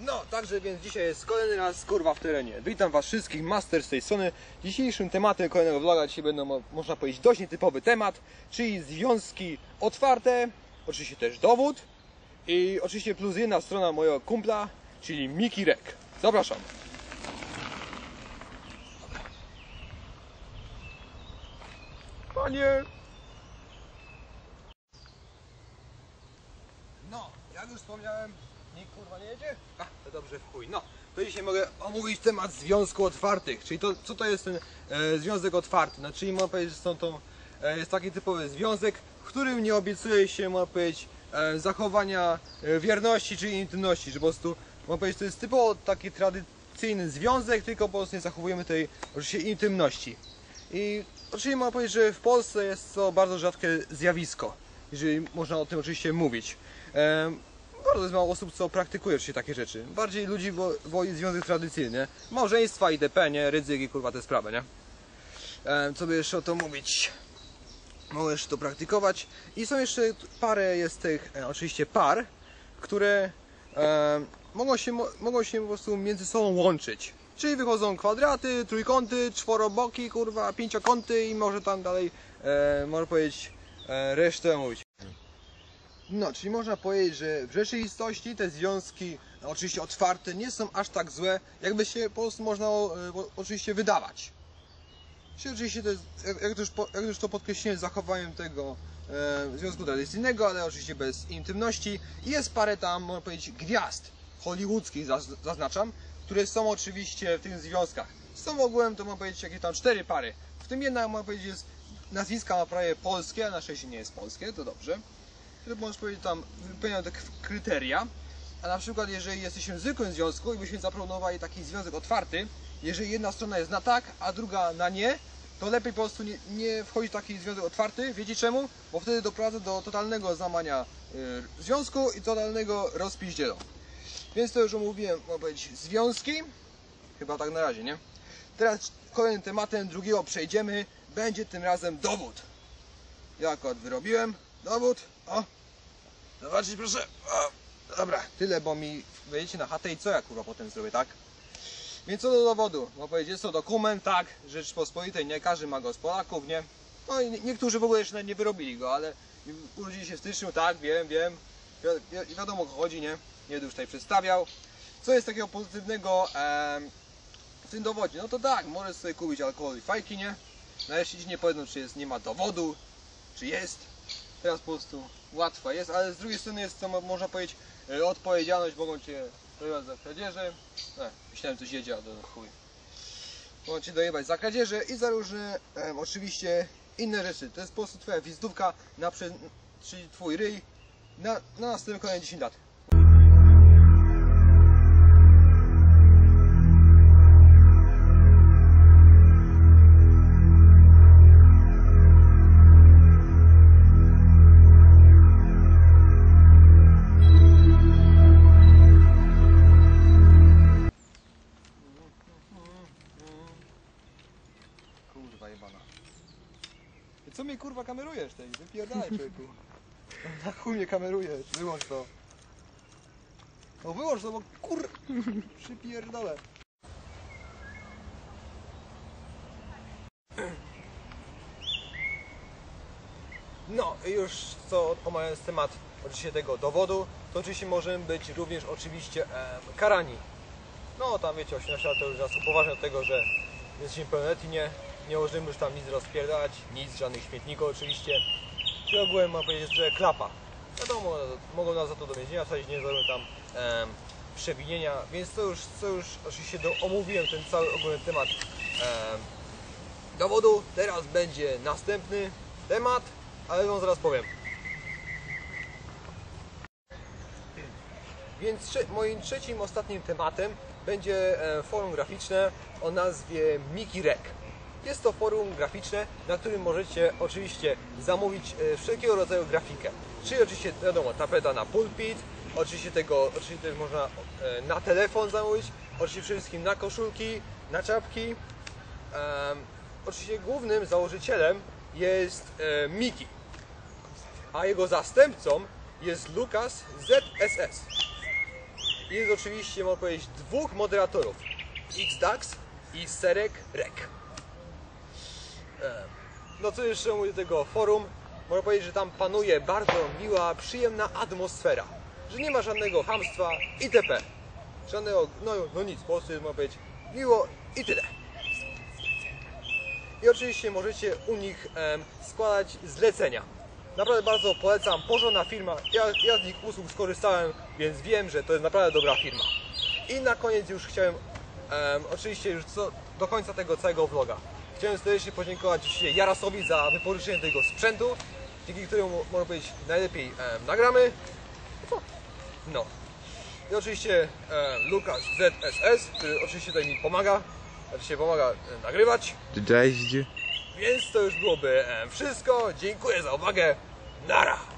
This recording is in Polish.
No, także więc dzisiaj jest kolejny raz kurwa w terenie. Witam was wszystkich, Master z tej strony. Dzisiejszym tematem kolejnego vloga dzisiaj będą, mo- można powiedzieć, dość nietypowy temat, czyli związki otwarte, oczywiście też dowód i oczywiście plus jedna strona mojego kumpla, czyli Miki Rek. Zapraszam. Panie! No, jak już wspomniałem, nikt kurwa nie jedzie? A, to dobrze w chuj. No, to dzisiaj mogę omówić temat związku otwartych, czyli to, co to jest ten e, związek otwarty. No, czyli można powiedzieć, że są to, e, jest taki typowy związek, w którym nie obiecuje się, można powiedzieć, e, zachowania e, wierności czy intymności, że po prostu, można powiedzieć, to jest typowo taki tradycyjny związek, tylko po prostu nie zachowujemy tej oczywiście intymności. I oczywiście można powiedzieć, że w Polsce jest to bardzo rzadkie zjawisko, jeżeli można o tym oczywiście mówić. Bardzo jest mało osób, co praktykuje oczywiście takie rzeczy. Bardziej ludzi wo- woli związek tradycyjny. Małżeństwa, IDP, nie? Rydzyki, kurwa, te sprawy, nie? Em, co by jeszcze o to mówić? Możesz to praktykować. I są jeszcze parę jest tych, e, oczywiście par, które e, mogą, się, mo- mogą się po prostu między sobą łączyć. Czyli wychodzą kwadraty, trójkąty, czworoboki, kurwa, pięciokąty i może tam dalej, e, można powiedzieć, e, resztę mówić. No, czyli można powiedzieć, że w rzeczywistości te związki, no, oczywiście otwarte, nie są aż tak złe, jakby się po prostu można e, oczywiście wydawać. Czyli oczywiście to jest, jak, już, jak już to podkreśliłem, zachowaniem tego e, związku tradycyjnego, ale oczywiście bez intymności. I jest parę tam, można powiedzieć, gwiazd hollywoodzkich, zaz- zaznaczam, które są oczywiście w tych związkach. Są ogółem, to można powiedzieć, jakieś tam cztery pary. W tym jedna, można powiedzieć, jest nazwiska ma prawie polskie, a na szczęście nie jest polskie, to dobrze. Które możesz powiedzieć tam, wypełniają te kryteria. A na przykład, jeżeli jesteśmy w zwykłym związku i byśmy zaproponowali taki związek otwarty, jeżeli jedna strona jest na tak, a druga na nie, to lepiej po prostu nie, nie wchodzić w taki związek otwarty. Wiecie czemu? Bo wtedy doprowadza do totalnego złamania y, związku i totalnego rozpiździelu. Więc to już omówiłem, można powiedzieć, związki. Chyba tak na razie, nie? Teraz kolejnym tematem drugiego przejdziemy. Będzie tym razem dowód. Ja akurat wyrobiłem dowód. O! Zobaczyć proszę. O! Dobra, tyle, bo mi wejdziecie na chatę i co ja kurwa potem zrobię, tak? Więc co do dowodu, bo powiedzieć, jest to dokument, tak, Rzeczpospolitej, nie każdy ma go z Polaków, nie? No i nie- niektórzy w ogóle jeszcze nie wyrobili go, ale urodzili się w styczniu, tak, wiem, wiem. Wi- wi- wiadomo o chodzi, nie? Nie będę już tutaj przedstawiał. Co jest takiego pozytywnego em, w tym dowodzie? No to tak, możesz sobie kupić alkohol i fajki, nie? Nareszcie ci nie powiedzą, czy jest, nie ma dowodu, czy jest. Teraz po prostu łatwa jest, ale z drugiej strony jest to, mo- można powiedzieć, e, odpowiedzialność, mogą cię dojebać za kradzieże. E, myślałem coś jedzie, a to chuj. Mogą cię dojebać za kradzieże i za różne, oczywiście, inne rzeczy. To jest po prostu twoja wizytówka na czyli twój ryj na, na następne kolejne 10 lat. Mnie kurwa kamerujesz tej? Wypierdalaj człowieku. Na chuj mnie kamerujesz, wyłącz to. No wyłącz to, bo kur... Przypierdolę. No i już co omawiając temat oczywiście tego dowodu, to oczywiście możemy być również oczywiście em, karani. No tam wiecie, 18 lat to już nas upoważnia do tego, że jesteśmy pełnoletni, nie, nie możemy już tam nic rozpierdalać, nic, żadnych śmietników oczywiście. Czyli ogółem mam powiedzieć, że klapa. Wiadomo, mogą nas za to do więzienia wsadzić, nie zrobią tam em, przewinienia, więc to już, to już oczywiście do, omówiłem ten cały ogólny temat em, dowodu. Teraz będzie następny temat, ale wam zaraz powiem. Więc trze- moim trzecim, ostatnim tematem będzie e, forum graficzne o nazwie MikiRec. Jest to forum graficzne, na którym możecie oczywiście zamówić e, wszelkiego rodzaju grafikę. Czyli oczywiście, wiadomo, tapeta na pulpit, oczywiście tego, oczywiście też można e, na telefon zamówić, oczywiście przede wszystkim na koszulki, na czapki. Oczywiście głównym założycielem jest e, Miki, a jego zastępcą jest Lukas ZSS. jest oczywiście, można powiedzieć, dwóch moderatorów. XDAX i Serek Rek. No co jeszcze mówię tego forum? Można powiedzieć, że tam panuje bardzo miła, przyjemna atmosfera. Że nie ma żadnego hamstwa itp. Żadnego, no, no nic, po prostu można powiedzieć, miło i tyle. I oczywiście możecie u nich em, składać zlecenia. Naprawdę bardzo polecam, porządna firma. Ja, ja z nich usług skorzystałem, więc wiem, że to jest naprawdę dobra firma. I na koniec już chciałem, em, oczywiście już co, do końca tego całego vloga, chciałem serdecznie podziękować oczywiście Jarasowi za wypożyczenie tego sprzętu, dzięki któremu, można powiedzieć, najlepiej em, nagramy. No. I oczywiście em, Lukasz ZSS, który oczywiście tutaj mi pomaga, oczywiście pomaga em, nagrywać. Cześć. Więc to już byłoby em, wszystko. Dziękuję za uwagę. Nara!